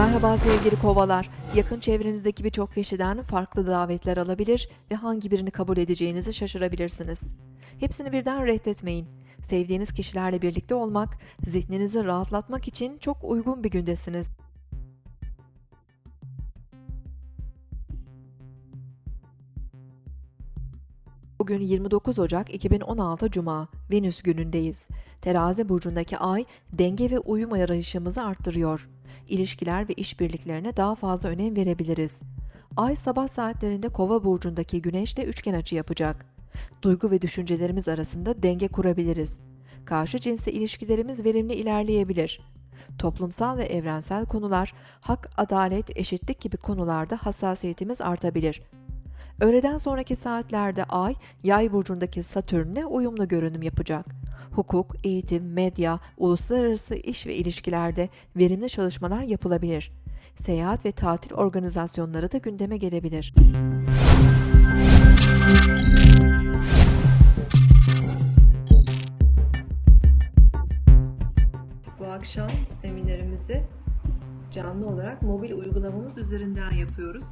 Merhaba sevgili kovalar. Yakın çevrenizdeki birçok kişiden farklı davetler alabilir ve hangi birini kabul edeceğinizi şaşırabilirsiniz. Hepsini birden reddetmeyin. Sevdiğiniz kişilerle birlikte olmak, zihninizi rahatlatmak için çok uygun bir gündesiniz. Bugün 29 Ocak 2016 Cuma, Venüs günündeyiz. Terazi burcundaki ay denge ve uyum arayışımızı arttırıyor. İlişkiler ve işbirliklerine daha fazla önem verebiliriz. Ay sabah saatlerinde Kova burcundaki Güneşle üçgen açı yapacak. Duygu ve düşüncelerimiz arasında denge kurabiliriz. Karşı cinsle ilişkilerimiz verimli ilerleyebilir. Toplumsal ve evrensel konular, hak, adalet, eşitlik gibi konularda hassasiyetimiz artabilir. Öğleden sonraki saatlerde Ay, Yay burcundaki Satürn'le uyumlu görünüm yapacak. Hukuk, eğitim, medya, uluslararası iş ve ilişkilerde verimli çalışmalar yapılabilir. Seyahat ve tatil organizasyonları da gündeme gelebilir. Bu akşam seminerimizi canlı olarak mobil uygulamamız üzerinden yapıyoruz.